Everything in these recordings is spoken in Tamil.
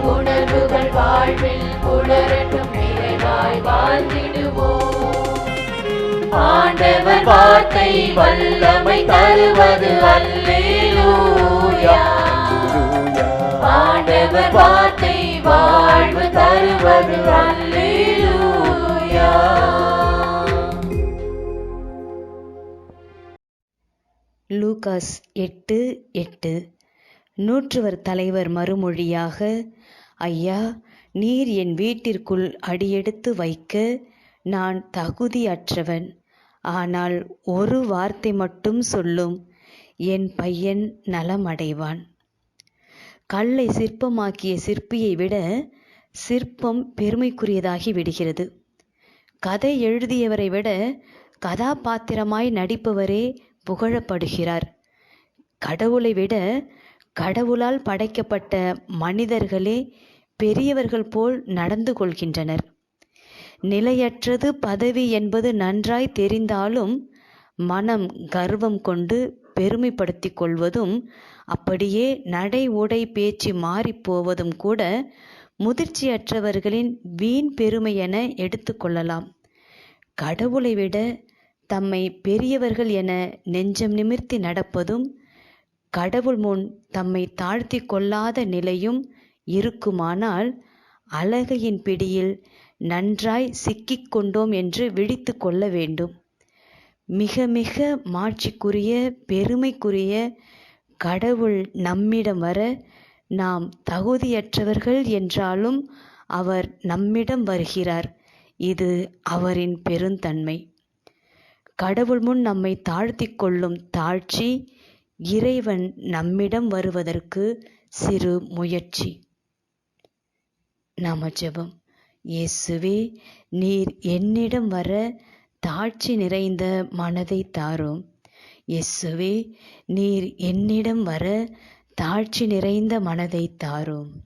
உணர்வுகள் வாழ்வில் புலரட்டும் நிறைவாய் வாழ்ந்திடுவோம். ஆண்டவர் வார்த்தை வல்லமை தருவது அல்லேலூயா. ஆண்டவர் வார்த்தை வாழ்வு தருவது அல்லேலூயா. லூகாஸ் எட்டு எட்டு. நூற்றுவர் தலைவர் மறுமொழியாக ஐயா நீர் என் வீட்டிற்குள் அடியெடுத்து வைக்க நான் தகுதியற்றவன். ஆனால் ஒரு வார்த்தை மட்டும் சொல்லும் என் பையன் நலமடைவான். கல்லை சிற்பமாக்கிய சிற்பியை விட சிற்பம் பெருமைக்குரியதாகி விடுகிறது. கதை எழுதியவரை விட கதாபாத்திரமாய் நடிப்பவரே புகழப்படுகிறார். கடவுளை விட கடவுளால் படைக்கப்பட்ட மனிதர்களே பெரியவர்கள் போல் நடந்து கொள்கின்றனர். நிலையற்றது பதவி என்பது நன்றாய் தெரிந்தாலும் மனம் கர்வம் கொண்டு பெருமைப்படுத்திக் கொள்வதும் அப்படியே நடை உடை பேச்சு மாறிப்போவதும் கூட முதிர்ச்சியற்றவர்களின் வீண் பெருமை என எடுத்துக்கொள்ளலாம் கடவுளை விட தம்மை பெரியவர்கள் என நெஞ்சம் நிமிர்த்தி நடப்பதும் கடவுள் முன் தம்மை தாழ்த்தி கொள்ளாத நிலையும் இருக்குமானால் அழகையின் பிடியில் நன்றாய் சிக்கிக் கொண்டோம் என்று விழித்து கொள்ள வேண்டும். மிக மிக மாட்சிக்குரிய பெருமைக்குரிய கடவுள் நம்மிடம் வர நாம் தகுதியற்றவர்கள் என்றாலும் அவர் நம்மிடம் வருகிறார். இது அவரின் பெருந்தன்மை. கடவுள் முன் நம்மை தாழ்த்தி கொள்ளும் தாழ்ச்சி இறைவன் நம்மிடம் வருவதற்கு சிறு முயற்சி. நாம ஜெபம். இயேசுவே நீர் என்னிடம் வர தாழ்ச்சி நிறைந்த மனதை தாரும். இயேசுவே நீர் என்னிடம் வர தாழ்ச்சி நிறைந்த மனதை தாரும்.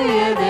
Yeah.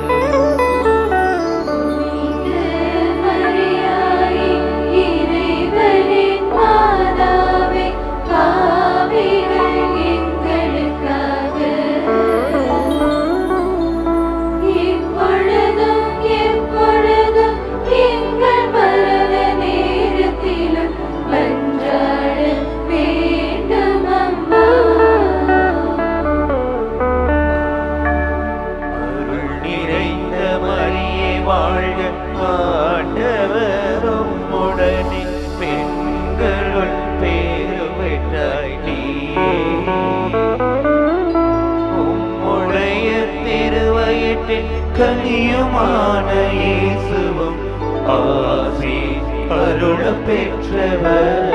ஆசி அருள பெற்றவர்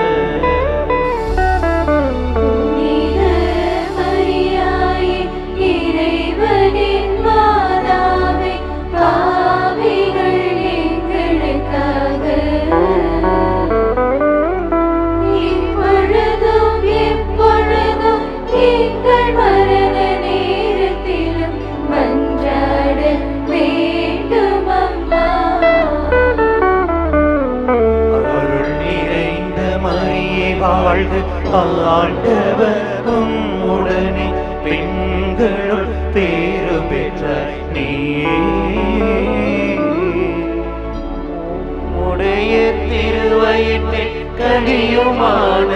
வாழ்க ஆண்டவரும் உடனே பெண்களுள் பேரு பெற்ற நீயே உடைய திருவயிற்றில் கனியுமான